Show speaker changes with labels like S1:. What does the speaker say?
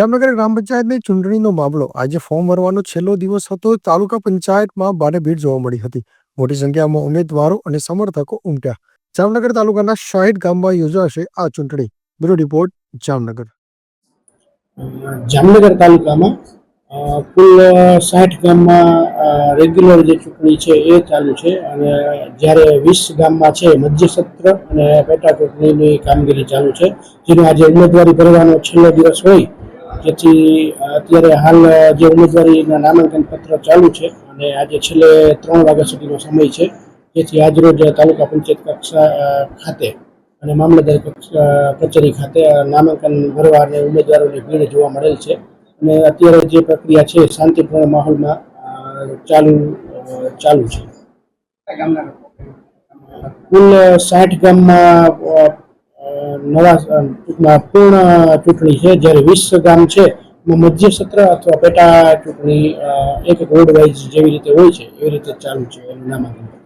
S1: જામનગર ગ્રામ પંચાયતની ચૂંટણીનો મામલો. આજે ફોર્મ ભરવાનો છેલ્લો દિવસ હતો. તાલુકા પંચાયતમાં ભારે ભીડ જોવા મળી હતી. મોટી સંખ્યામાં ઉમેદવારો અને સમર્થકો ઉમટ્યા. જામનગર તાલુકાના શાહિદ ગામમાં યોજાશે આ ચૂંટણી. Bureau report, Jamnagar.
S2: જામનગર તાલુકામાં કુલ સાઠ ગામમાં રેગ્યુલર જે ચૂંટણી છે એ ચાલુ છે. અને જ્યારે વીસ ગામમાં છે, મધ્ય સત્ર અને પેટા ચૂંટણીની કામગીરી ચાલુ છે. જેનો આજે ઉમેદવારી ભરવાનો છેલ્લો દિવસ હોય જેથી અત્યારે હાલ જે ઉમેદવારીના નામાંકન પત્ર ચાલુ છે અને આજે છેલ્લે ત્રણ વાગ્યા સુધીનો સમય છે. જેથી આજરોજ તાલુકા પંચાયત કક્ષા ખાતે અને મામલતદાર કચેરી ખાતે નામાંકન ભરવા અને ઉમેદવારોની ભીડ જોવા મળેલ છે. અને અત્યારે જે પ્રક્રિયા છે શાંતિપૂર્ણ માહોલમાં ચાલુ ચાલુ છે. કુલ સાઠ ગામમાં નવા પૂર્ણ ચૂંટણી છે, જ્યારે વીસ ગામ છે મધ્ય સત્ર અથવા પેટા ચૂંટણી એક એક વોર્ડ વાઇઝ જેવી રીતે હોય છે, એવી રીતે ચાલુ છે એનું નામાંકન.